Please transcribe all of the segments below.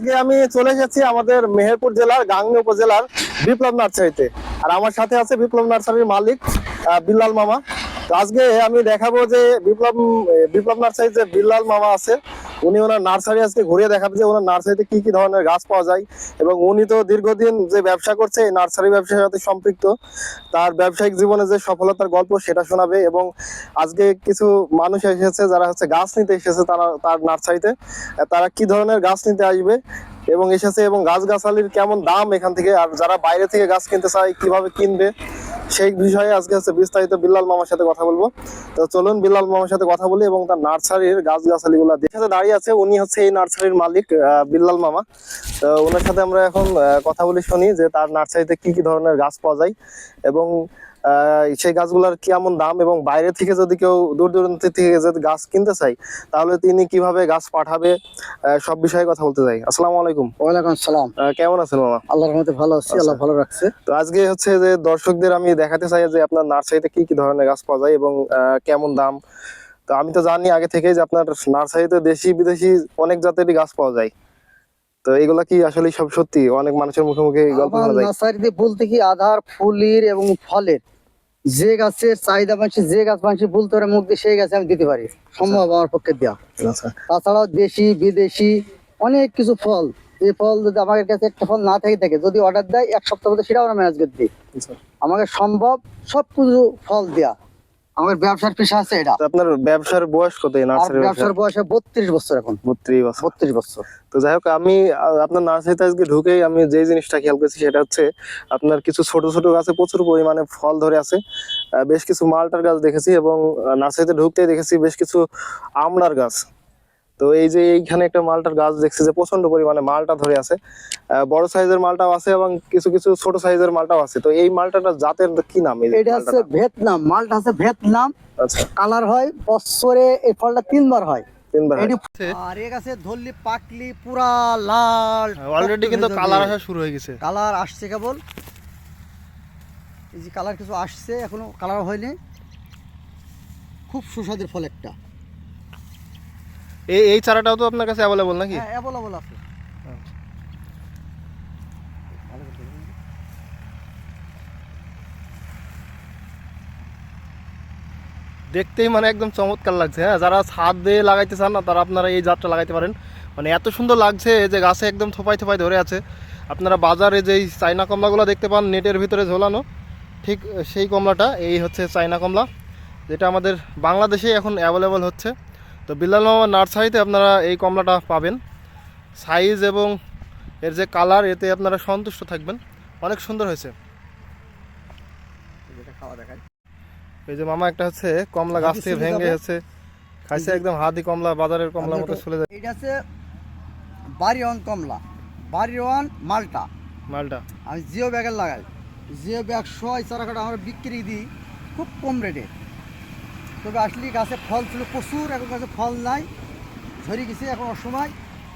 আজকে আমি চলে এসেছি আমাদের মেহেরপুর জেলার গাংনী উপজেলার বিপ্লব নার্সারিতে। আর আমার সাথে আছে বিপ্লব নার্সারির মালিক বিল্লাল মামা। আজকে আমি দেখাবো যে বিপ্লব বিপ্লব নার্সারির যে বিল্লাল মামা আছে, উনি ওনার নার্সারি আজকে ঘুরিয়ে দেখাবে যে ওনার নার্সারিতে কি কি ধরনের গাছ পাওয়া যায় এবং উনি তো দীর্ঘদিন যে ব্যবসা করছে, এই নার্সারি ব্যবসার সাথে সম্পৃক্ত, তার ব্যবসায়িক জীবনে যে সফলতার গল্প সেটা শোনাবে এবং আজকে কিছু মানুষ এসেছে যারা হচ্ছে গাছ নিতে এসেছে তারা, তার নার্সারিতে তারা কি ধরনের গাছ নিতে আসবে এবং এসেছে এবং গাছ গাছালির কেমন দাম এখান থেকে, আর যারা বাইরে থেকে গাছ কিনতে চায়, কীভাবে কিনবে সেই বিষয়ে আজকে হচ্ছে বিস্তারিত বিল্লাল মামার সাথে কথা বলব। তো চলুন বিল্লাল মামার সাথে কথা বলি এবং তার নার্সারির গাছ গাছালি গুলা দেখে দাঁড়িয়ে আছে, উনি হচ্ছে এই নার্সারির মালিক বিল্লাল মামা। তো ওনার সাথে আমরা এখন কথা বলি শুনি যে তার নার্সারিতে কি কি ধরনের গাছ পাওয়া যায় এবং সেই গাছগুলোর কেমন দাম? এবং বাইরে থেকে যদি কেউ দূর দূরান্ত থেকে যদি গাছ কিনতে চাই তাহলে তিনি কীভাবে গাছ পাঠাবে? সব বিষয়ে কথা বলতে চাই। আসসালামু আলাইকুম। ওয়ালাইকুম সালাম আহ, কেমন আছেন মামা? আল্লাহর রহমতে ভালো আছি আল্লাহ ভালো রাখছে। তো আজকে হচ্ছে যে দর্শকদের আমি দেখাতে চাই যে আপনার নার্সারিতে কি কি ধরনের গাছ পাওয়া যায় এবং কেমন দাম? তো আমি তো জানি আগে থেকেই যে আপনার নার্সারিতে দেশি বিদেশি অনেক জাতেরই গাছ পাওয়া যায়। তো এগুলা কি আসলে সব সত্যি? অনেক মানুষের মুখে মুখে গল্প শোনা যায়। নার্সারিতে বলতে কি আধার ফুলের এবং ফলের। যে গাছের চাহিদা মানুষের যে গাছ মানুষের বলতে পারে মুখ দিয়ে সেই গাছে আমি দিতে পারি। সম্ভব আমার পক্ষে দেওয়া আচ্ছা। তাছাড়াও দেশি বিদেশি অনেক কিছু ফল। এই ফল যদি আমাদের কাছে একটা ফল না থেকে থাকে যদি অর্ডার দেয় এক সপ্তাহ মধ্যে সেটাও আমরা ম্যানেজ করে দিই। আচ্ছা। আমাকে সম্ভব সবকিছু ফল দেয়া। আমার ব্যবসার পেশা আছে এটা। আপনার ব্যবসার বয়স কত এই নার্সারি ব্যবসার বয়স বত্রিশ বছর এখন। বত্রিশ বছর। বত্রিশ বছর। তো যাই হোক আমি আপনার নার্সারিতে আজকে ঢুকেই আমি যে জিনিসটা খেয়াল করেছি সেটা হচ্ছে আপনার কিছু ছোট ছোট গাছে প্রচুর পরিমাণে ফল ধরে আছে। বেশ কিছু মালটার গাছ দেখেছি এবং নার্সারিতে ঢুকতেই দেখেছি বেশ কিছু আমলার গাছ। তো এই যে এইখানে একটা মালটার গাছ দেখছি যে প্রচণ্ড পরিমাণে মালটা ধরে আছে। বড় সাইজের মালটাও আছে এবং কিছু কিছু ছোট সাইজের মালটাও আছে। তো এই মালটাটার জাতের কি নাম এটা হচ্ছে ভিয়েতনাম। মালটা হচ্ছে ভিয়েতনাম। আচ্ছা। কালার হয় বছরে এই ফলটা তিনবার হয়। তিনবার আর এ গাছে ধরলি পাকলি পুরা লাল। অলরেডি কিন্তু কালার আসা শুরু হয়ে গেছে। কালার আসছে কেবল। এই যে কালার কিছু আসছে এখনও কালার হয়নি। খুব সুস্বাদের ফল একটা। এই এই চারাটাও তো আপনার কাছে অ্যাভেলেবল নাকি? হ্যাঁ অ্যাভেলেবল আছে। দেখতেই মানে একদম চমৎকার লাগছে হ্যাঁ? যারা ছাদ দিয়ে লাগাইতে চান না তারা আপনারা এই জাতটা লাগাইতে পারেন। মানে এত সুন্দর লাগছে যে গাছে একদম থোপাই থোপাই ধরে আছে। আপনারা বাজারে যেই চাইনা কমলাগুলো দেখতে পান নেটের ভিতরে ঝোলানো ঠিক সেই কমলাটা এই হচ্ছে চাইনা কমলা যেটা আমাদের বাংলাদেশে এখন অ্যাভেলেবল হচ্ছে। তো বিল্লাল মামা নার্সারিতে আপনারা এই কমলাটা পাবেন। সাইজ এবং এর যে কালার এতে আপনারা সন্তুষ্ট থাকবেন। অনেক সুন্দর হয়েছে। এই যে মামা একটা হচ্ছে কমলা গাছ থেকে ভেঙে। হচ্ছে খাইছে একদম হাতি কমলা বাজারের কমলা মতো চলে যায়। এটা হচ্ছে বাড়িওয়ান কমলা। বাড়িওয়ান মালটা। মালটা। আমি জিও ব্যাগের লাগাই। জিও ব্যাগ ছয় চারা কাটা আমরা বিক্রি দিই খুব কম রেটে তবে আসলে গাছে ফল ছিল প্রচুর এখন গাছে ফল নাই ঝরে গেছে এখন অসময়।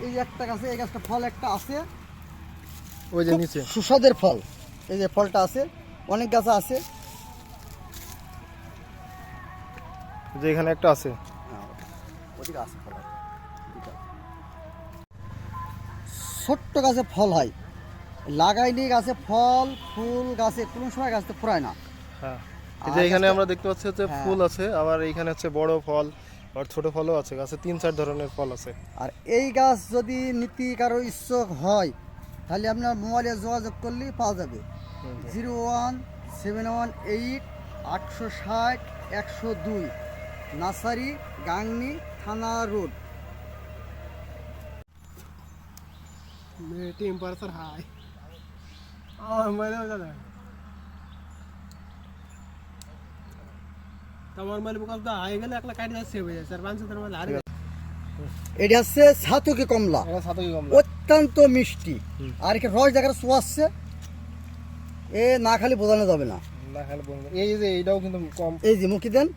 এই যে একটা গাছে এই গাছটা ফল একটা আছে। ওই যে নিচে। সুস্বাদের ফল। এই যে ফলটা আছে অনেক গাছে আছে। যে এখানে একটা আছে। ওদিকে আছে ফল ছোট্ট গাছে ফল হয়। লাগাইনি গাছে ফল ফুল গাছে কোনো সময় গাছতে ফুরায় না। হ্যাঁ। যে এখানে আচ্ছা, আমরা দেখতে পাচ্ছি হচ্ছে হ্যাঁ। ফুল আছে আবার এইখানে হচ্ছে বড় ফল আর ছোট ফলও আছে গাছে তিন চার ধরনের ফল আছে। আর এই গাছ যদি নীতি কারও ইচ্ছুক হয় তাহলে আপনার মোবাইলে যোগাযোগ করলেই পাওয়া যাবে। Zero one seven one eight আটশো ষাট একশো দুই নাসারি গাংনি থানা রোড। Temperature high. আমার তোমার বোকা গেলে একলা কাটি যাচ্ছে হয়ে যায় স্যার পাঁচশো তার হারে এটা হচ্ছে ছাতুকি কমলা। এটা কমলা। অত্যন্ত মিষ্টি। আর এখানে রস দেখার সোয়াচ্ছে এ না খালি বোঝানো যাবে না। না খালি এই যে এইটাও কিন্তু কম। এই যে মুখি দেন।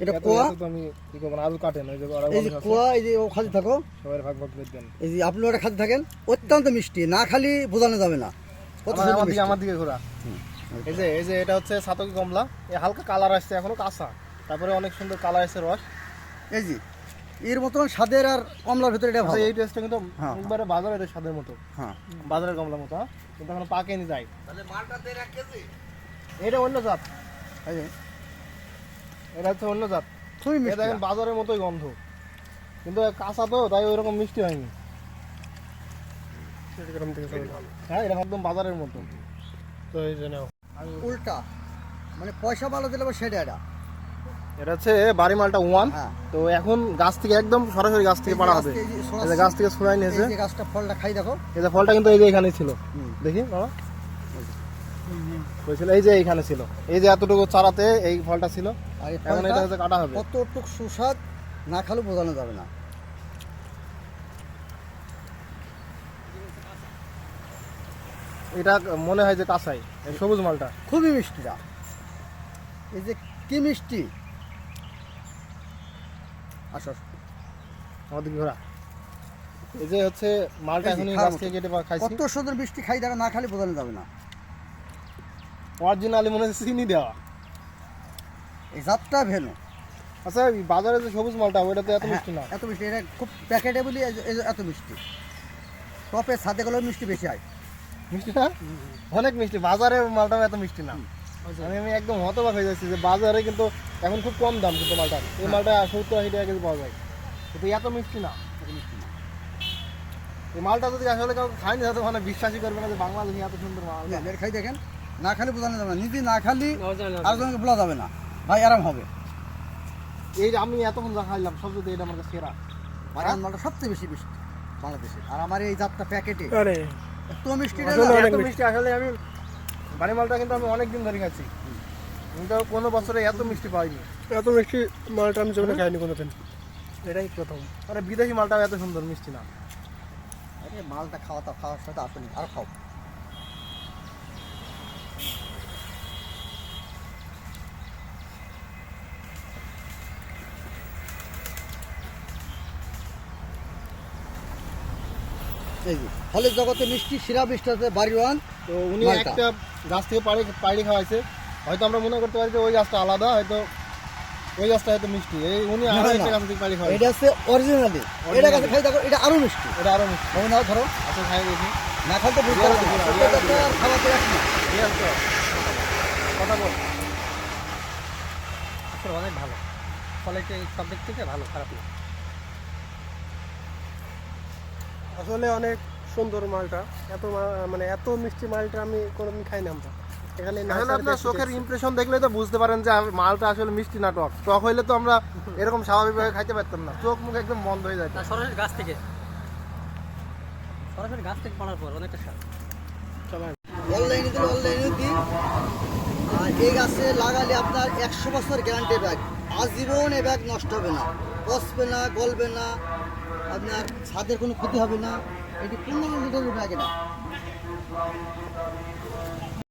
এটা কোয়া। আমি কি করব না আলু কাটেন ওই যে এই যে কোয়া এই যে ও খালি থাকো। সবাই ভাগ ভাগ করে দেন। এই যে আপনি ওটা খাতে থাকেন। অত্যন্ত মিষ্টি না খালি বোঝানো যাবে না। কত আমার- দিকে ঘোরা। এই যে এই যে এটা হচ্ছে সাতকি কমলা। এই হালকা কালার আসছে এখনও কাঁচা। তারপরে অনেক সুন্দর কালার আছে রস। এই যে এর মতন স্বাদের আর কমলার ভিতরে এটা আচ্ছা, ভালো। এই টেস্টটা কিন্তু একবারে একবারে বাজারের স্বাদের মতো। হ্যাঁ। বাজারের কমলা মতো হ্যাঁ? কিন্তু এখন পাকে পাকেনি যায় তাহলে মালটা দেড় এক কেজি। এটা অন্য জাত। এই যে, এটা হচ্ছে অন্য জাত। খুবই এটা মিষ্টি দেখেন বাজারের মতোই গন্ধ। কিন্তু কাঁচা তো তাই ওইরকম মিষ্টি হয়নি। হ্যাঁ এটা একদম বাজারের মতো। তো এই জন্য উল্টা মানে পয়সা ভালো দিলে সেটা এটা। এটা হচ্ছে বাড়ি মালটা ওয়ান। হ্যাঁ। তো এখন গাছ থেকে একদম সরাসরি গাছ থেকে পাড়া হবে। গাছ থেকে ছড়াই নিয়েছে। এই গাছটা ফলটা খাই দেখো। এই যে ফলটা কিন্তু এই যে এখানে ছিল। দেখি বাবা। হয়েছিল এই যে এইখানে ছিল। এই যে এতটুকু চারাতে এই ফলটা ছিল। আর এখন এটা হচ্ছে কাটা হবে। কতটুক সুস্বাদ না খালে বোঝানো যাবে না। এটা মনে হয় যে কাঁচাই এই সবুজ মালটা। খুবই মিষ্টিটা। এই যে কি মিষ্টি? আসো আসো। আমাদের ঘোরা। এই যে হচ্ছে মালটা এখনই গাছ থেকে কেটে খাইছি। কত সুন্দর মিষ্টি খাই দেখা না খালি বোঝানো যাবে না। অরিজিনালি মনে হচ্ছে চিনি দেওয়া। এই জাতটা ভেনু। আচ্ছা বাজারে যে সবুজ মালটা ওইটা তো এত হ্যাঁ, মিষ্টি না? এত মিষ্টি এটা খুব প্যাকেটে বলি এত মিষ্টি। টপের সাথে গেলেও মিষ্টি বেশি হয়। মিষ্টি না? অনেক মিষ্টি বাজারে মালটাও এত মিষ্টি না। আমি একদম হতবাক হয়ে যাচ্ছি যে বাজারে কিন্তু এখন খুব কম দাম কিন্তু মালটা। এই মালটা সত্তর আশি টাকা কেজি পাওয়া যায়। কিন্তু এত মিষ্টি না। এই মালটা যদি আসলে কাউকে খায়নি তাহলে মানে বিশ্বাসই করবে না যে বাংলাদেশে এত সুন্দর মাল। এর খাই দেখেন না খালি বোঝানো যাবে না। নিজে না খালি আরেকজনকে বলা যাবে না। ভাই আরাম হবে। এই যে আমি এতক্ষণ যা খাইলাম সবচেয়ে এটা আমার কাছে সেরা বাগান মালটা সবচেয়ে বেশি মিষ্টি বাংলাদেশে আর আমার এই জাতটা প্যাকেটে এত মিষ্টি আসলে এত মিষ্টি। আসলে আমি বাড়ি মালটা কিন্তু আমি অনেক দিন ধরে খাচ্ছি। কিন্তু কোনো বছরে এত মিষ্টি পাইনি। এত মিষ্টি মালটা আমি জীবনে খাইনি কোনোদিন। এটাই প্রথম। মানে বিদেশি মালটাও এত সুন্দর মিষ্টি না। আরে মালটা খাওয়া তো খাওয়ার সাথে আসেনি আর খাও। এই ফলের জগতে মিষ্টি শিরা মিষ্টি আছে বাড়ি ওয়ান তো উনি একটা গাছ থেকে পাড়ি পাড়ি খাওয়াইছে। হয়তো আমরা মনে করতে পারি যে ওই গাছটা আলাদা হয়তো ওই গাছটা হয়তো মিষ্টি। এই উনি আরও একটা গাছ থেকে খাওয়াইছে এটা হচ্ছে অরিজিনালি এটা কাছে খাই দেখো এটা আরও মিষ্টি। এটা আরও মিষ্টি। হবে না ধরো আচ্ছা খাই দেখি। না খাই তো বুঝতে তো খাওয়াতে রাখি কথা বল। আসলে অনেক ভালো। কোয়ালিটি সব দিক থেকে ভালো খারাপ না? আসলে অনেক সুন্দর মালটা। এত মানে এত মিষ্টি মালটা আমি কোনোদিন খাই না আমরা। এখানে আপনার চোখের ইমপ্রেশন দেখলে তো বুঝতে পারেন যে মালটা আসলে মিষ্টি না টক। টক হইলে তো আমরা এরকম স্বাভাবিকভাবে খাইতে পারতাম না। চোখ মুখ একদম বন্ধ হয়ে যায় সরাসরি গাছ থেকে। সরাসরি গাছ থেকে পড়ার পর অনেকটা স্বাদ অনলাইনে দিলে অনলাইনে দিই আর এই গাছে লাগালে আপনার একশো বছর গ্যারান্টি ব্যাগ আজীবন এই ব্যাগ নষ্ট হবে না। পচবে না গলবে না। আপনার ছাদের কোনো ক্ষতি হবে না। এটি পনেরো লিটারের ব্যাগ এটা।